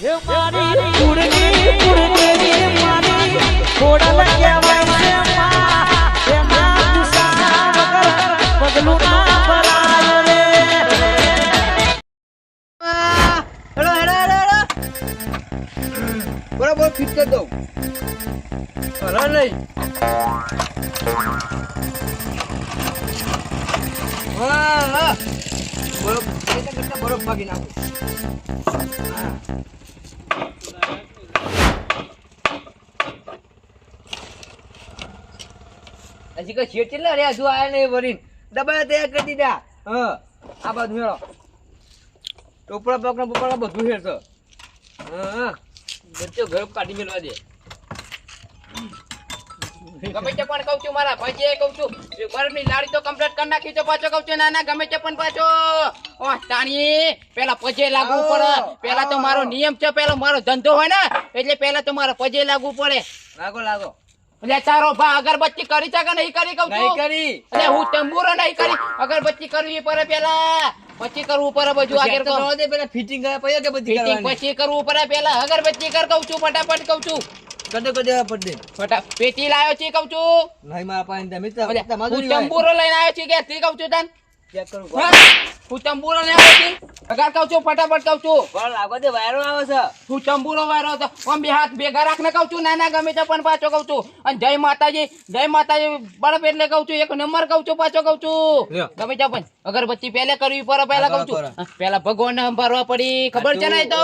હે મારી ઉડની ઉડની મારી ખોડલ બરાબર, ફિટ કરી દઉં. અરે નહીં. બરફ ભાગી નાખું. હજી કઈ શેઠ કેટલા રહ્યા? હજુ આયા નહીં વરીને. ડબ્બા તૈયાર કરી દીધા. હા. આ બાજુ મેળો ટોપડા પકડા પોપડા બધું હેરતો હા. બચ્ચો ગરબ કાઢી મેળવા દે. ગમે તે પણ કહું છું મારા ભાઈ કહું છું ગરબની લાડી તો કમ્પ્લીટ કરી નાખી તો પાછો કહું છું ના ના ગમે તે પણ પાછો. ઓ તાણી પેલા પજે લાગવું પડે. પેલા તો મારો નિયમ છે પેલો મારો ધંધો હોય ને એટલે પેલા તો મારો પજે લાગવું પડે. લાગો લાગો. એટલે તારો ભા અગરબત્તી કરી છે કે નહીં કરી? કહું નહીં છું. કરી. એટલે હું તંબુરો નહીં કરી. અગરબત્તી કરવી પડે પેલા. પછી કરવું પડે બધું આગળ તો કહું. દે પેલા ફિટિંગ કરે પછી કે બધી કરવાની. પછી કરવું પડે પેલા અગરબત્તી કર કહું છું ફટાફટ કહું છું. કદે કદો પડે ફટા પેટી લાયો છે કહું છું. નહીં મારા પાસે તમે તમારું ચંબુરો લઈને આવ્યો છે કે થી કહું છું તન. ચેક કરું. હા? ચંબુરો ને આવતી અગાર કહું છું ફટાફટ કહું છું. પણ લાગો તે વાયરો આવે છે. હું ચંબુરો વાયરો હતો. આમ બે હાથ ભેગા રાખને કહું છું ના ના ગમે તે પણ પાછો કહું છું. અને જય માતાજી જય માતાજી બળપ એટલે કહું છું એક નંબર કહું છું પાછો કહું છું. ગમે તે પણ. અગરબત્તી પહેલે કરવી પડે પહેલા કહું છું. પહેલા ભગવાન ભરવા પડી. ખબર છે ને તો.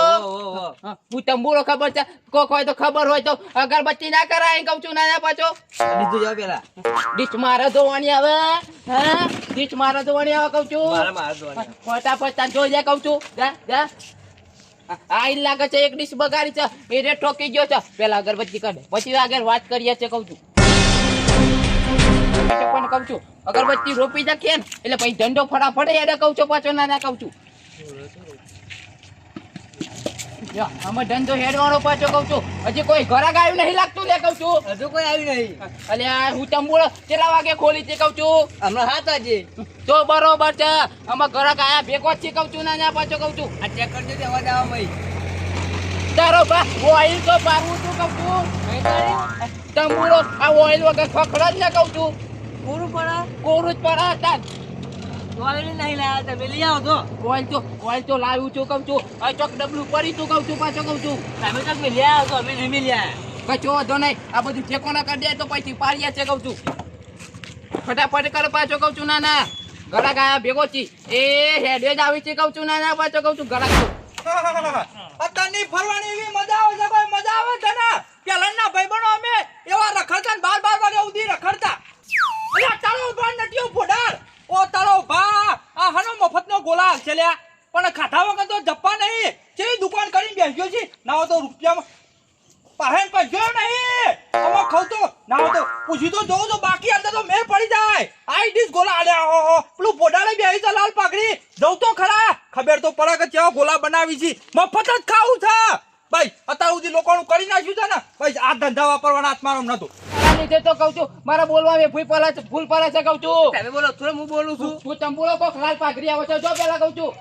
હા, ચંબુરો ખબર છે. કોક હોય તો ખબર હોય તો અગરબત્તી ના કરાય કહું છું ના ના પાછો બીજું જાવ પેલા ડીશ મારે ધોવાની આવે હા? ડીશ મારે ધોવાની આવે કહું છું. મારે મારા ફટાફટ તાન જોઈ જાય કહું છું. જા જા. આ ઈ લાગે છે, એક ડીશ બગાડી છે. એ રે ઠોકી ગયો છે. પેલા અગરબત્તી કાઢે. પછી આગળ વાત કરીએ છે કહું છું. પણ કહું છું, અગરબત્તી રોપી નાખીએ ને, એટલે પછી ધંધો ફટાફટ યાદ કહું છું, પાછો ના ના કહું છું. આમાં ધંધો હેડવાનો પાછો કહું છું. હજી કોઈ ઘરાક આવ્યું નહીં લાગતું લે કહું છું. હજુ કોઈ આવ્યું નહીં. અલે હું તંબુળો કેટલા વાગે ખોલી કહું છું? હમણાં હાથ આજે તો બરોબર છે. આમાં ઘરાક આયા ભેગો જ કહું છું ના પાછો કહું છું. આ ચેક કરજો તે અવાજ આવે મય. તારો બા ઓઇલ તો પારવું છું કહું છું. આ ઓઇલ વગર ખખડા જ ના કહું છું. પૂરું પડે? કોરું જ પડા તાર ઓઇલ નહીં લાયા તમે લઈ આવો તો. ઓઇલ તો ઓઇલ તો લાવ્યું છું કહું છું. આ ચોક ડબલું પડી તું કહું છું પાછો કહું છું. તમે તો લઈ આવો તો અમે નહીં લઈ આવ્યા કચો વાંધો નહીં. આ બધું ઠેકોના કરી દે તો પછી પાડીએ છે કહું છું. ફટાફટ કર પાછો કહું છું ના ના ગળા ગાયા ભેગો છી. એ હેડે જ આવી છે કહું છું ના ના પાછો કહું છું ગળા અત્યારની ફરવાની એવી મજા આવે છે ભાઈ મજા આવે છે ને? પેલાના ભાઈબંધો અમે એવા રખડતા ને બાર બાર વાગે ઉધી રખડતા. અલ્યા તારો ભા નટીઓ ફોડાર. ઓ તારો ભા આ હનો મફતનો ગોલા હાલશે લ્યા પણ ખાધા વગર તો જપ્પા નહીં. ચેવી દુકાન કરીને બેસ્યો છે? ના તો રૂપિયામાં પાહેન પૈસ્યો નહીં. અમે ખાવ તો. ના તો પૂછી તો જોઉં તો બાકી અંદર તો મેં પડી જાય. આઈ ડીશ ગોલા આડ્યા હો હો. પેલું પોડાળે બેહી છે લાલ પાકડી જઉં તો ખરા. ખબર તો પડે કે ચેવા ગોલા બનાવી છે. મફત જ ખાવું છે. ભાઈ, અત્યાર સુધી લોકોનું કરી નાખ્યું છે ને. ભાઈ, આ ધંધા વાપરવાના હાથમાં નતું તારા લીધે તો કહું છું મારા બોલવા ભૂલ પડે છે ભૂલ પડે છે કહું છું. તમે બોલો થોડું હું બોલું છું? હું બોલો કોક લાલ પાઘરી આવે છે જો પેલા કહું છું.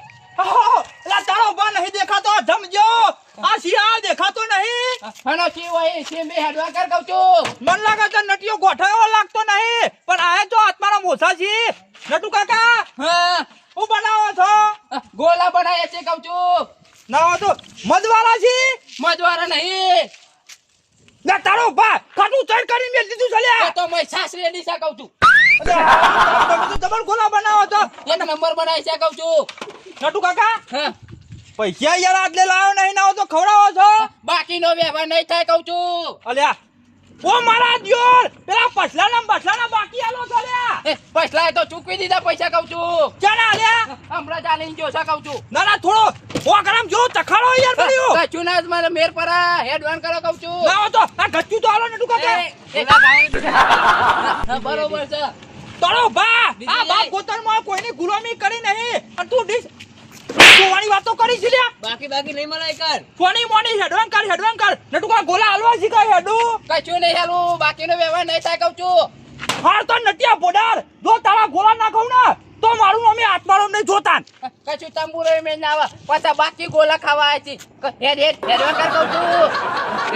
લા તારો બા નહીં દેખાતો જમજો. આ શિયાળ દેખાતો નહીં. હનો સી હોય સી મે હેડવા કર કહું છું. મન લાગે તો નટિયો ગોઠાયો લાગતો નહીં. પણ આ જો આત્માના મોસા છે નટુ કાકા હા. હું બનાવો છો? ગોલા બનાયા છે કહું છું. ના તો મધવાળા છે મધવાળા નહીં. ના તારો બા ખાટું ચડ કરી મેં દીધું છે લ્યા. તો મેં સાસરી સા કહું છું. તમે તો ગોલા બનાવો છો. એક નંબર બનાવી છે કહું છું. નટુ કાકા હા. પૈસા યાર આટલે લાવ્યો નહીં ના તો ખવડાવો છો. બાકીનો વ્યવહાર નહીં થાય કહું છું. અલ્યા ઓ મારા દિયોર પેલા પછલાના પછલાના બાકી આલો છો લ્યા. પછલા તો ચૂકવી દીધા પૈસા કહું છું. ચાલ અલ્યા હમણાં ચાલીને જોશા કહું છું. ના ના થોડો ઓ જો ચખાડો યાર પડ્યો કચું ના જ મને મેર પરા હેડવાન કરો કહું છું. ના તો આ ગચ્ચું તો આલો નટુ કાકા એ, એ, બરોબર છે. તળો બા આ ગોતરમાં કોઈની ગુલામી કરી નહીં. પણ તું ડીશ જોવાની વાતો કરી છે લ્યા. બાકી બાકી નહીં મલાય કર. ફોની મોની હેડવાન કર હેડવાન કર. નટુકા ગોલા હાલવા શીખાય હેડુ? કચું નહીં હેલું. બાકીનો વ્યવહાર નહીં થાય કહું છું. હાર તો નટિયા બોડાર જો તારા ગોલા નાખું ને તો મારું અમે આત્મારામ નહીં જોતા. કશું તંબુરો મેં ના આવે. પાછા બાકી ગોલા ખાવા આવ્યા છે. હેર હેડ હેડવા કર કહું છું.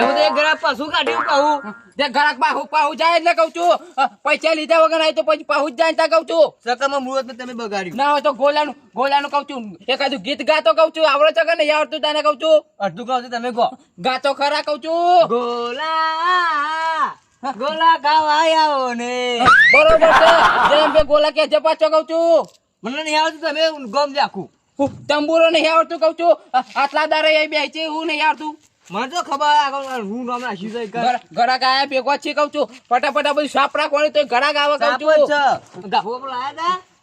એવું તો એક ગ્રાફ પાછું કાઢ્યું કહું. જે ઘરાક પાહુ પાહુ જાય એટલે કહું છું. પૈસા લીધા વગર આવી તો પછી પાહુ જ જાય ને ત્યાં કહું છું. સકરમાં મુહૂર્ત તમે બગાડ્યું. ના હોય તો ગોલાનું ગોલાનું કહું છું. એકાદું ગીત ગાતો કહું છું. આવડે છે કે નહીં? આવડતું તને કહું છું. અડધું કહું છું તમે ગો ગાતો ખરા કહું છું. ગોલા. ગોલા ગાવ આવો ને બરોબર છે. જેમ બે ગોલા કે જે પાછો કહું છું. મને નહીં આવડતું તમે ગમ જાખું. તંબુરો નહીં આવડતું કહું છું. આટલા દારે એ બે છે હું નહીં આવડતું. મને તો ખબર હું નામ છે એક. ઘર- ઘરાક ભેગો છે કહું છું. ફટાફટ બધું સાપ રાખવાનું તો ઘડા ગાવા કહું છું. છે. ગાભો?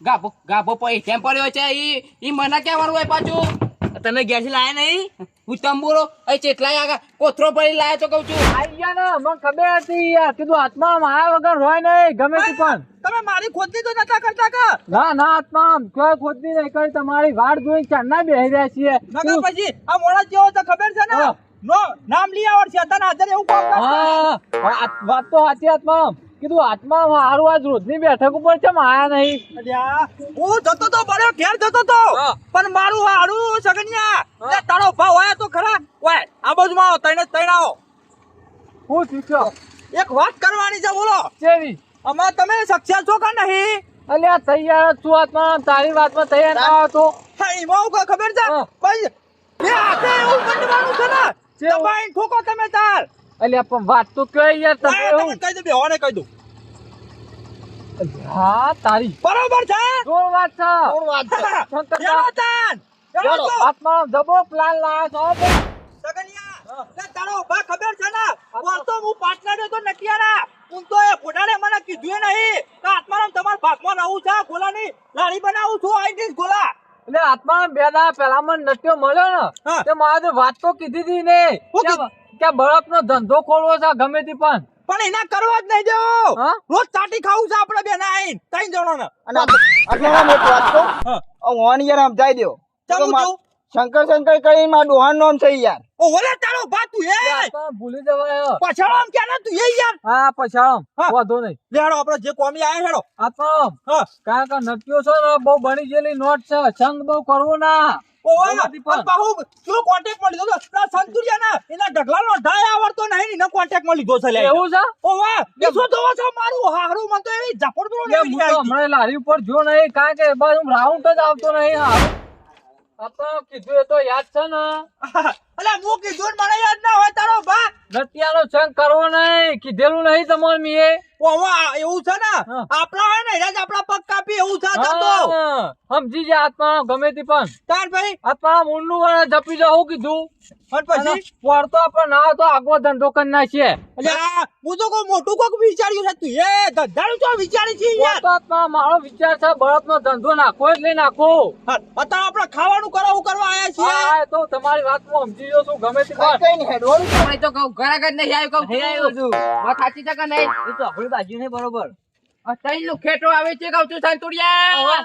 ગાભો ગાભો પછી ટેમ્પર પડ્યો છે ઈ ઈ મને કહેવાનું હોય પાછું? તમે ઘેરથી લાયા નહીં? હું તંબુરો અહીં ચેટલાય આગળ? કોથરો ભરી લાયા તો કઉ છું. આઈ ગયા ને મને ખબર હતી યાર કીધું આત્મા માયા વગર હોય નહીં ગમે તે પણ. તમે મારી ખોદની તો નતા કરતા કે? ના ના આત્મા કોઈ ખોદની નહીં કરી તમારી વાડ જોઈ ચાંદના બેહી રહ્યા છીએ. નકર પછી આ મોડા જેવો તો ખબર છે ને? નો નામ લઈ આવડ છે તને હાજર એવું કામ હા વાત- તો સાચી આત્મા કીધું આત્મા હારું આજ રોજની બેઠક ઉપર છે આયા નહીં? હું જતો તો બળ્યો ઘેર જતો તો. પણ મારું હારું સગનિયા. તારો ભાવ હોય તો ખરા. ઓય આ બાજુમાં આવો તઈને તઈને આવો. હું શીખ્યો એક વાત કરવાની છે બોલો. કેવી? અમાર તમે સક્સેસ છો કે નહીં? અલ્યા તૈયાર છું આત્મા તારી વાતમાં તૈયાર ના હતો એમાં હું ખબર છે. ભાઈ બે હાથે એવું કંડવાનું છે ને? કેવું? ઠોકો તમે તાર. અલ્યા પણ વાત તો કયો યાર તમે બે કહી દઉં બેહોને કહી દઉં. હા તારી. બરોબર છે? જોર વાત છે. જોર વાત છે. બેહો તાન. ચાલો, તો. આત્મા જબો પ્લાન લાયા છો સગનિયા, તારો ઊભા ખબર છે ને? કોણ તો. હું પાર્ટનર હતો નટિયાના હું તો એ ફોટાને મને કીધું નહીં કે આત્મારામ તમારા ભાગમાં રહું છે ગોલાની લાડી બનાવું છું આઈ ડીસ ગોલા. એટલે આત્મા બે દા પેલા મને નટ્યો મળ્યો ને. તે મારે વાત તો કીધી હતી ને કે કે નો ધંધો ખોલવો છે ગમે તે પણ. પણ એના કરવા જ નહીં દેવો રોજ ચાટી ખાવું છે આપણે બેન આઈન ત્રણ જણો ને અને આટલામાં એક વાત કહું? ઓન યાર સમજાઈ દેવો. ચાલુ શંકર શંકર કરી માં ડોહાનું નામ છે યાર. ઓ ઓલે તારો ભા તું એ! ભૂલી જવાય પછાડો આમ ક્યાં તું એ યાર. હા પછાડો. વાંધો નહીં. લેડો આપણે જે કોમી આયા હેડો આ હા. કારણ કે નટ્યો છે ને બહુ બની ગયેલી નોટ છે. સંગ બહુ કરવો ના. ઓ ઓય બરાબર, પણ. પણ બાહુ શું કોન્ટેક્ટમાં લીધો તો પેલા એના ઢગલાનો ઢાય આવડતો નહીં ને કોન્ટેક્ટમાં લીધો છે લે. એવું છે? ઓ વાહ તો છો મારું? હારું મન તો એવી ઝપડ દો કે હું તો હમણાં લારી ઉપર જો નહીં કારણ કે બસ હું રાઉન્ડ જ આવતો નહીં હા. આત્મા કીધું એ તો યાદ છે ને. અલે હું કીધું મને યાદ ના હોય તારો ભા નટિયાનો સંગ કરવો નહીં કીધેલું નહીં તમારે મીએ. એવું છે ને? હા. આપણા હોય ને એના જ આપણા પગ કાપી એવું છે તો સમજી આત્મા ગમે તે પણ. તાર ભાઈ આત્મા મૂળનું વળે જપી જાવ કીધું? અને અને પછી પડતો આપણે ના તો આગો ધંધો કરી નાખીએ. હું તો કોઈ મોટું કોક વિચાર્યું છે તું. એ ધધાડું તો વિચારી છે યાર. આત્મા મારો વિચાર છે બળદનો ધંધો નાખો જ લઈ નાખો અત્યારે આપણે ખાવાનું કરાવું કરવા આવ્યા છીએ. તો તમારી વાતમાં સમજી જો છું ગમે તે કઈ પણ. કઈ નહીં હેડવાનું તો કહું ઘરાક જ નહીં આવ્યું કહું નહીં આવ્યો છું છું. વાત સાચી છે કે નહીં? એ તો આપણી બાજુ ને બરોબર. આ ત્રણ લુખેટો આવે છે કહું છું સંતુરિયા.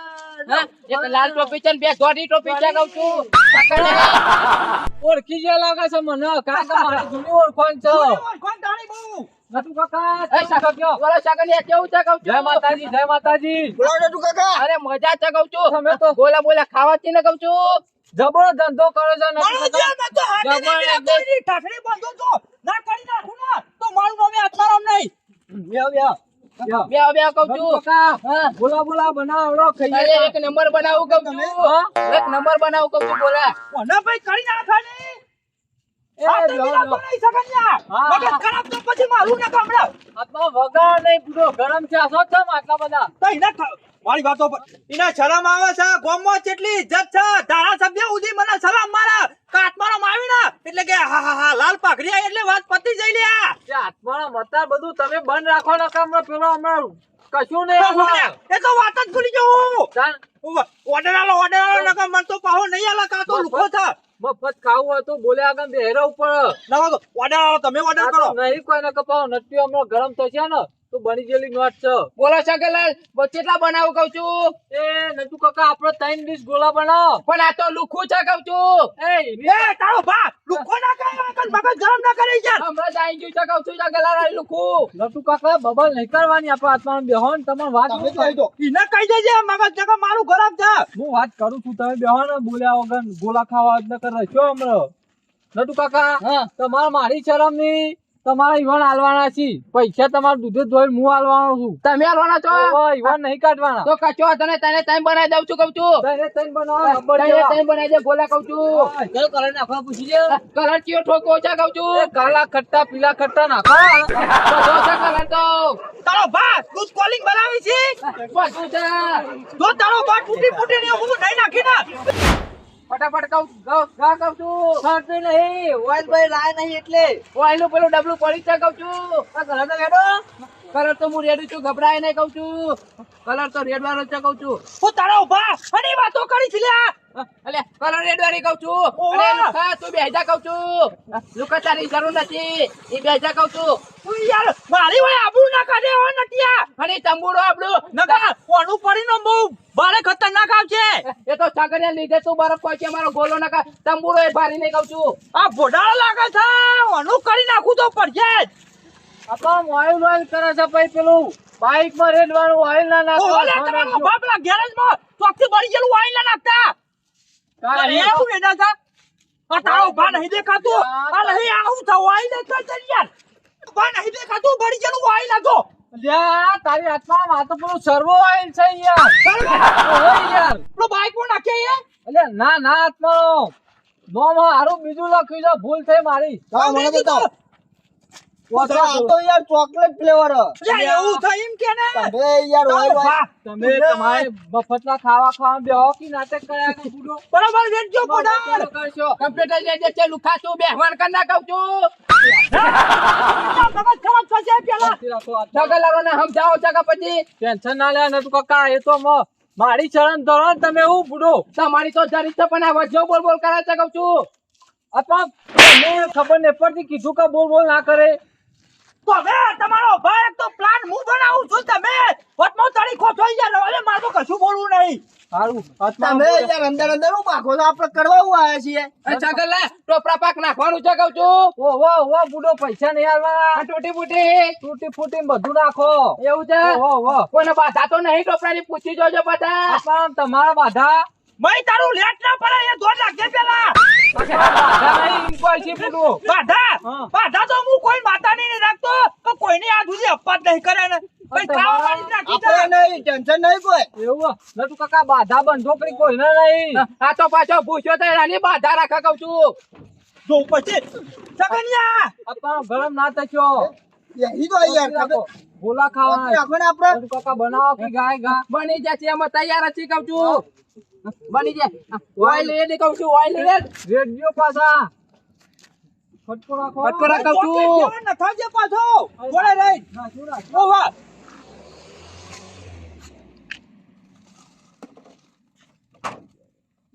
એક લાલ ટોપી છે બે ધોળી ટોપી છે કહું છું. ઓળખી ગયા લાગે છે મને કારણ મારી જૂની ઓળખાણ છે. કોણ તાણી બહુ. નટુ કાકા એ કેવું કયો? બોલો સકનિયા કેવું છે કહું છું? જય માતાજી. જય માતાજી કાકા. અરે મજા છે કઉ છું. તમે તો બોલા બોલા ખાવાથી ને કઉ છું. જબરો ધંધો કરો છે જબર બાંધો. ના કરી નાખું ને, તો મારું નામે આત્મારામ નહીં. એક નંબર બનાવું કહું છું એક નંબર બનાવું છું બોલા ભાઈ કરી નાખવાની? એ હાથે લો, મિલાતો લો. નહીં સગનિયા. હા, મગજ હા. ખરાબ તો પછી મારું ના ગામડા. આત્મા વગર નહીં પૂરો ગરમ છે આટલા બધા મારી વાતો પર ઇને શરમ આવે છે? ગામમાં કેટલી ઇજ્જત છે ધારાસભ્ય ઉધી મને સલામ મારા. કાટમારો માવી ને એટલે કે હા હા હા લાલ પાઘડી એટલે વાત પતી જઈ લ્યા કે આત્માના મતાર બધું તમે બંધ રાખો ને કામ પેલો હમણાં કશું નહીં એ તો વાત જ ભૂલી ગયો ઓર્ડર આલો ઓર્ડર આલો નકર મને તો પાહો નહીં આલા કા તો લુખો થા મફત ખાવું હોય તો બોલે આગળ બેહરા ઉપર. ના ઓર્ડર આલો તમે ઓર્ડર કરો. નહીં કોઈ ને કપાવ નટ્યો હમણાં ગરમ થશે ને. તો બની ગયેલી નોટ છે. બોલો શકલાલ કેટલા બનાવું કહું છું? એ નટુ કાકા આપણે ત્રણ ડીશ ગોલા બનાવો. પણ આ તો લુખું છે કહું છું. એ એ તારો બાપ લુખો ના કરે મગજ ગરમ ના કરે યાર હમણાં જ ગયું છે કહું છું સગલાલ આ લુખું. લટુ કાકા બબલ નહીં કરવાની આપણે આત્માનો બેહોન ને તમે વાત તમે કહી દો. ઈને કહી દેજે મગજ જગા મારું ગરમ છે. હું વાત કરું છું તમે બેહોન બોલ્યા વગર ગોલા ખાવા જ ન કરે છો હમણાં. નટુ કાકા તમારે મારી શરમની તમારા ઈવન આલવાના છે. પૈસા તમારા દૂધે ધોઈ હું આલવાનો છું. તમે હાલવાના છો? ઈવન નહીં કાઢવાના. તો કચો તને તને ટાઈમ બનાવી દઉં છું કઉ છું. બનાવો, તને ટાઈમ બનાવી દે ગોલા કઉ છું. ચલો કલર નાખવા પૂછી લે કલર કયો ઠોકો ઓછા કઉ છું. કાલા ખટ્ટા પીલા ખટ્ટા નાખો. કલર તો? તારો ભાત ગુડ કોલિંગ બનાવી છે? બધું છે? તારો ભાત ફૂટી ફૂટી ને હું નહીં નાખી ના ફટાફટ કહું ગા કહું છું. નહીં ઓઇલ ભાઈ લાય નહીં એટલે. ઓઈલનું પેલું ડબલું પડી છે કહું છું. ઘરે તો કલર તો હું રેડું છું ગભરાય નહીં કઉ છું. કલર તો રેડ વાળો છે કઉ છું. હું તારો ઊભા. અરે વાતો કરી છે અલે કલર રેડ વાળી કહું છું. અરે લુકા તું બેજા કઉ છું. લુકા તારી જરૂર નથી. એ બેજા કઉ છું. તું યાર મારી વાય આબરૂ ના કાઢે હો નટિયા. અને તંબુરો આપણું નકા કોણું પડીનો બહુ ભારે ખતરનાક આવશે. એ તો સાગરિયા લીધે તું બરફ પહોંચે મારો ગોલો નકા. તંબુડો એ ભારી નહીં કઉ છું. આ ભોડાળો લાગે છે. ઓનું કરી નાખું તો પડશે જ. આપા ઓઇલ ઓઇલ કરે છે ભાઈ પેલું. બાઇકમાં રેડવાનું ઓઇલ ના નાખો ઓલે તમારો બાપલા પેલા ગેરેજમાં ચોકથી બળી ગયેલું ઓઇલ ના નાખતા. કાલે એવું વેડા છે આ તારો બા નહીં દેખાતું. આ નહીં આવું તો ઓઇલ દેખા છે યાર બા નહીં દેખાતું બળી ગયેલું ઓઇલ નાખો લ્યા તારી હાથમાં આ તો પેલું સર્વો ઓઇલ છે યાર. ઓહો યાર. પેલો બાઈકમાં નાખે એ? એટલે ના ના હાથમાં. નોમાં હારું બીજું લખ્યું છે ભૂલ થઈ મારી. મને બતાવો. યાર ચોકલેટ ફ્લેવર એવું થાય એમ કે ને? તમે યાર તારો ઓઇલ બા તમે તમારે મફતના ખાવા ખાવા બેહો કે નાટક કર્યા કે બુડો બરાબર વેચજો પોડાર કરશો. કમ્પ્યુટર જે જે છે લુખા તું બેહવાન કર ના કહું છું મગજ ખરાબ થશે પેલા. શાંતિ રાખો આ સગલારો ને સમજાવો છો પછી. ટેન્શન ના લે નતું કાકા એ તો મ- મારી ચરણ ધોરણ તમે હું બુડો? તમારી તો જરી પણ આ વચ્ચે બોલ બોલ કરે છે. કહું છું અથવા મેં ખબર ને પડતી કીધું કે બોલ બોલ ના કરે. તો હવે તમારો ભાઈ એક તો પ્લાન હું બનાવું છું તમે? વચમો તળી ખોટો યાર હવે મારે તો કશું બોલવું નહીં. સારું. તમે યાર અંદર અંદર હું પાખો છો? આપણે કરવા આવ્યા છીએ? એ સગલા ટોપરા પાક નાખવાનું છે કહું છું. ઓ હો હો બુડો પૈસા નહીં આ આલવાના તૂટી ફૂટી. તૂટી ફૂટી બધું નાખો. એવું છે? ઓહો હો કોઈને બાધા તો નહીં ટોપરાની? પૂછી જોજો બધા. તમારા બાધા. મય તારું લેટ ના પડે એ દોઢ લાખ દે પેલા. બાધા. છે બાધા બાધા તો હું કોઈ માતા નહીં રાખતો કે કોઈને આ સુધી અપવાદ નહીં કરે ને. ભાઈ ખાવા વાળી નાખી દે. આપણે ટેન્શન નહીં કોઈ. એવું તું કાકા બાધા બંધો કરી કોઈને નહીં. આ તો પાછો ભૂસ્યો તો એની બાધા રાખા કહું છું. જો પછી સગનિયા! અપા ગરમ ના થશો. યહી તો યાર ખાવાના રાખો. આપણે? કાકા બનાવો કે ગાય ગા? બની જશે એમાં તૈયાર હતી છે કહું છું. બની જાય. ઓઇલ રેડી કહું છું ઓઇલ રેડ રેડિયો પાછા. ફટકો રાખો. ફટકો રાખ. છું. પોતે જેવા પાછો. જોડે રહી. નાખ્યું, નાખ્યું. ઓ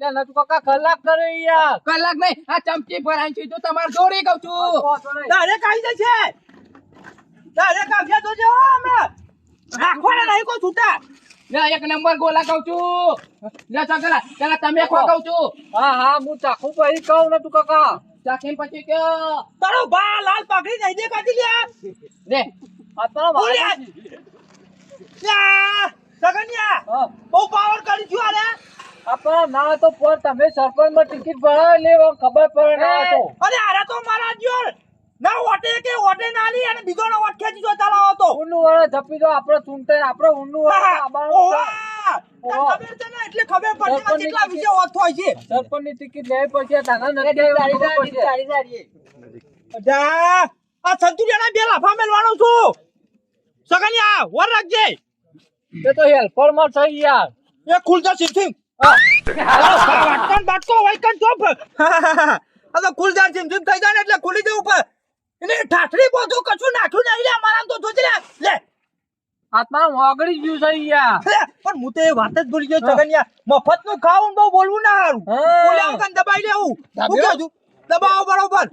લે નતું કાકા કલાક કરે યાર. કલાક નહીં આ ચમચી ભરાઈ છે તો તમારે દોરી કહું છું. તારે આવી જશે તારે આવશે તો જો અમે. રાખવાના નહીં કો છૂટા. એક નંબર ગોલા કહું છું. લે સગલા પેલા તમે ખો કહું છું. હા હા હું ચાખું પછી કહું નતું કાકા. ચાખીને પછી કયો તારો બા લાલ પાઘડી નહીં દેખાતી લે. આ તો બોલ્યા. લ્યા, સગનિયા. બહુ પાવર કરી છું આને આપણા ના તો પણ તમે સરપંચમાં ટિકિટ ભરાવી લેવો ખબર પડે ના તો. અરે આરે તો મારા જ્યોર ના ઓટે કે ઓટે ના અને બીજો નો ઓટ ખેંચી જો ચાલો વાળા જપી દો આપણે ચૂંટે આપણે ઊંડું વાળા આબાનું ઓવા! તને ઓવા. ખબર છે ને એટલે ખબર પડશે કેટલા વિશે હોય છે. સરપંચની ટિકિટ લેવી પડશે તાના નથી આવી. જા આ સંતુલિયાના બે લાફા મેલવાનો છું. સગનિયા વર રાખજે. એ તો હેલ્પરમાં થઈ યાર. એ ખુલતા સિંસિંગ વાટકન બાટકો વાટકન ચોપ. આ તો ખુલદાર સિંસિંગ થઈ જાય ને એટલે ખુલી જવું પર એને ઠાઠડી બધું કશું નાખ્યું નહીં લે મારા તો જોજે લે લે. આત્મા ઓગળી ગયું. છે અહીંયા પણ હું તો એ વાત જ ભૂલી ગયો સગનિયા મફતનું ખાવું બહુ બોલવું ના હારું બોલ્યા વગર દબાઈ લેવું હું કહું છું દબાવો બરોબર.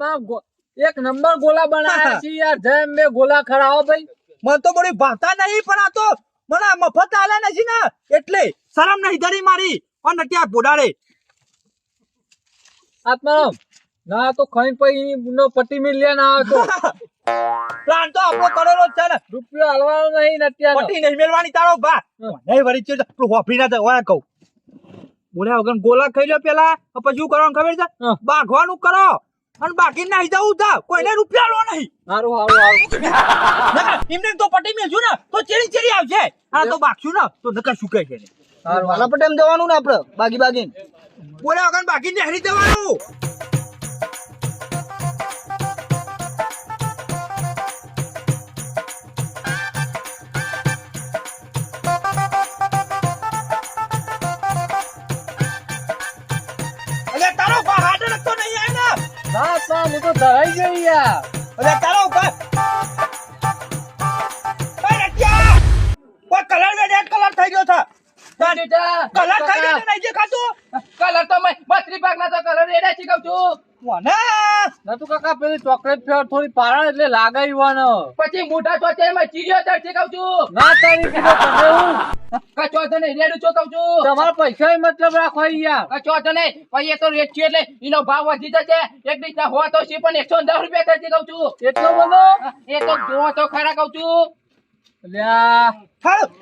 એક નંબર ગોલા બનાવ્યા છે યાર. જેમ બે ગોલા ખરાવો ભાઈ. મને તો બધી ભાતા નહીં પણ આ તો મને મફત આલે નથી ને. એટલે શરમ નહીં ધરી મારી. અને ત્યાં બોડાડે આત્મા ના તો ખાઈ પછી નો પટ્ટી મિલિયન લે ના આવે તો. પ્લાન તો આપણો કરેલો છે ને. રૂપિયો હાલવાનો નહીં અત્યારે પટી નહીં મેળવાની તારો બા નહીં વળી છે તું હોફી ના થાય ઓય કહું. બોલ્યા વગર ગોલા ખાઈ લો પેલા. પછી શું કરવાનું ખબર છે? બાઘવાનું કરો. અને બાકી નાહી જવું છે. કોઈને રૂપિયા લો નહીં. સારું સારું સારું એમને તો પટી મેળશું ને તો ચેરી ચેડી આવશે. આ તો બાકશું ને તો નકર શું કહે છે એને? વાલા પટેમ જવાનું ને આપડે બાગી બાગી બોલ્યા વગર બાકી નહેરી જવાનું. ને ના ના હું તો ધરાઈ ગઈ યાર. અલે તારો ઉપર. કલર મે રેડ કલર થઈ ગયો છે. કલર થઈ ગયો નહીં દેખાતું કલર તો મેં બત્રી ના તો કલર રેડા છે કહું છું. નતું કાકા પેલી ચોકલેટ ફ્લેવર થોડી પારણ એટલે લાગે ઈવાનો. પછી મોટા ચોચે માં ચીડિયો ચડશે કહું છું. ના તારી કીધું તમે હું? કચો તો નહીં રેડું છું કહું છું. તમારા પૈસા મતલબ રાખો યાર. કચો તો નહીં એ તો રેટ છે એટલે એનો ભાવ વધી જશે. એક રીતના હોય તો છે પણ એકસો દસ રૂપિયા થશે કહું છું. એટલો બધો એ તો જોવો તો ખરા કહું છું.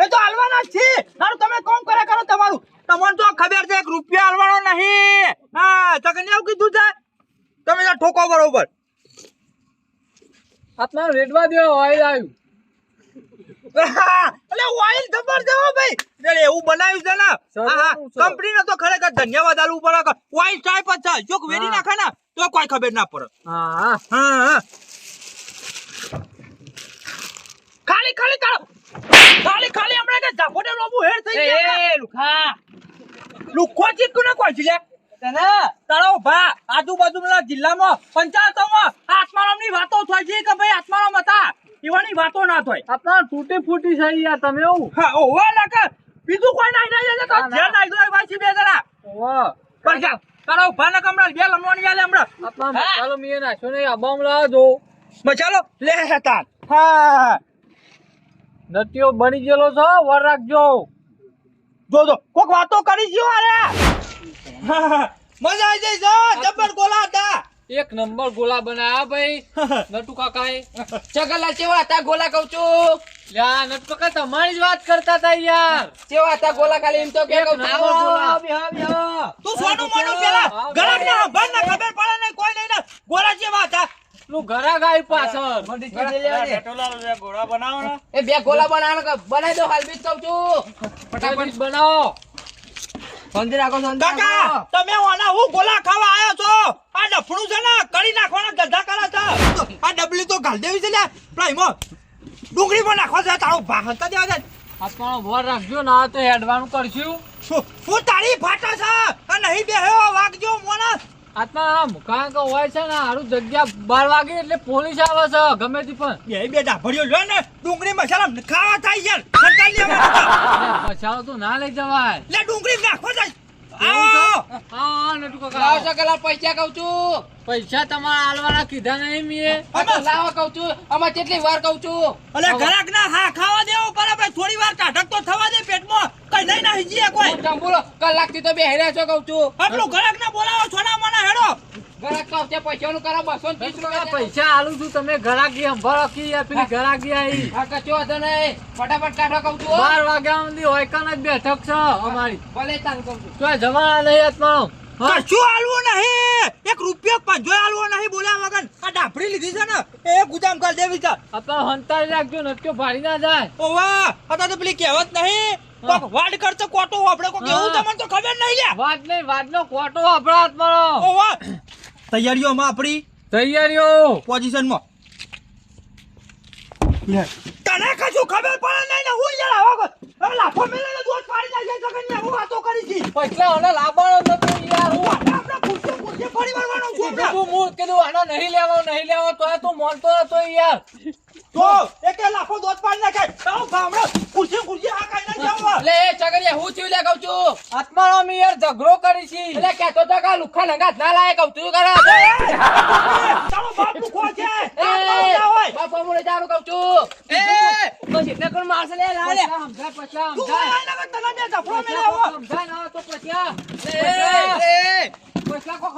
એ તો હાલવાના જ છે. હારું તમે કોમ કરે કરો તમારું. તમને તો ખબર છે એક રૂપિયા હાલવાનો નહીં. હા તો કને એવું કીધું છે. તમે ઠોકો બરોબર. આત્મા રેડવા દેવા આવ્યું. એટલે ઓઇલ ધબર છે ભાઈ? એટલે એવું બનાવ્યું છે ને? હા છે. તો ખરેખર ધન્યવાદ આલવું પડે ઓઇલ ટાઈપ જ છે જો વેરી નાખે ને તો કોઈ ખબર ના પડે. હા. હા ખાલી ખાલી તારો ખાલી ખાલી હમણાં કે ઝાપોટે લોબુ હેડ થઈ ગયા એ લુખા. લુખો ચીકુ ને કોઈ છે તને? તારો ભા આજુબાજુના જિલ્લામાં પંચાયતોમાં આત્મારામની વાતો થાય છે કે ભાઈ આત્મારામ હતા? એવાની વાતો ના થાય. આપણા તૂટી ફૂટી છે યાર તમે એવું. હા ઓવે લાગે. બીજું કોઈ નાઈ નાઈ જતો તો ના, ના. જે નાઈ દો ભાઈ બે જણા. ઓ પર જા તારો ભા ને કમરા બે લમવાની આલે હમણાં. આપણા ચાલો મીએ નાખ્યો નહીં આબામ લાવજો મચાલો લે હેતાન હા. નટીઓ બની ગયેલો છો વર રાખજો. જો જો કોક વાતો કરી છે અરે. મજા આવી જાય છે જબર ગોલા હતા. એક નંબર ગોલા બનાયા ભાઈ. નટુ કાકાએ. ચગલા ચેવા હતા ગોલા કહું છું? લ્યા નટુ કાકા તમારી જ વાત કરતા હતા યાર. ચેવા હતા ગોલા ખાલી એમ તો કે કહું એક ગોલા. તું સોનું મોનું પેલા. ગરમ ના બંધ ના ખબર પડે નહીં કોઈ નહીં ગોરા જેવા હતા? નું ઘરા ગાય પાછળ. એ બે ગોલા બનાવવાનો કે બનાવી દો હાલ બીજ કહું છું. ફટાફટ બનાવો. શાંતિ રાખો શાંતિ કાકા તમે ઓના હું ગોલા ખાવા આવ્યો છો? આ ડફણું છે ને કરી નાખવાના ગધા કરે છે. આ ડબલી તો ગાલ દેવી છે ને પેલા એમાં ડુંગળી પણ નાખવા છે તારો ભાગતા દેવા છે. આત્માનો વર રાખજો ના તો હેડવાનું કરશું. હું તારી ફાટા છે આ નહીં બેહ્યો વાગજો મોના. આત્મા કારણ હોય છે ને હારું જગ્યા બાર વાગે એટલે પોલીસ આવે છે ગમે તે પણ. બે બે ડાભળ્યો લ્યો ને ડુંગળી મસાલા ખાવા થાય યાર. લેવાનું છે. પછાડો તો ના લઈ જવાય. લે ડુંગળી જાય લાવો પૈસા છું. પૈસા તમારા કીધા નહીં મેં છું. આમાં કેટલી વાર કઉ છું? અલે ઘરાક ના હા ખાવા દેવો બરાબર થોડી વાર કાઢક તો થવા દે પેટમાં. કઈ નહીં ના હિજીએ કોઈ. બોલો કલાકથી તો બે હેરા છો કઉ છું. આટલું ઘરાક ના બોલાવો છોડા મને હેડો. ઘરાક તો આવશે પૈસાનું કરો બસો ત્રીસ નટુ કાકા રૂપિયા પૈસા આલું છું તમે ઘરાકી સંભાળો કે પેલી ઘરાકી આવી કચો હતો નહીં. ફટાફટ કાઢો કહું છું બાર વાગ્યા સુધી હોયકાન જ બેઠક છે અમારી. ભલે તાન કહું છું. તો જવાના નહીં આત્માનો. કશું હાલવું નહીં. એક રૂપિયો પંજો હાલવો નહીં બોલ્યા વગર. આ ડાફડી લીધી છે ને. એ ગુજામ કર દેવી છે. આત્મા હંતાડી રાખજો નટક્યો ભાડી ના જાય. ઓવા તો પેલી કહેવત નહીં. કોક વાડ કરતો કોટો આપણે કોક એવું તમને તો ખબર નહીં લ્યા. વાત નહીં વાતનો કોટો આપણા હાથમાં ઓવા. તૈયારીઓમાં આપણી તૈયારીઓ! પોઝિશનમાં. તને કશું ખબર પડે નહીં ને હું યાર આવા હવે લાફો મેલે પાડી નાખે છે ને હું વાતો કરી છી. પૈસા આને લાવવાનો નતો યાર હું આપણે ફરી છું કીધું આનો નહીં લેવો નહીં લેવો તો તું માનતો નતો યાર. તો એકે લાફો દોત પાડી નાખે. આ કાઈ ના જાવ એ ચગરિયા હું થયું લે કહું છું. આત્માનો અમે યાર ઝઘડો કરી છી. એટલે કહેતો તો કે આ લુખ્ખા નંગાત ના લાયે કહું તું કરે તારો બાપ છે. એ, જારું કહું છું. એ પછી કોણ લે લા લે. પૈસા સમજાય, તું સમજાય. તને બે ના તો એ, એ,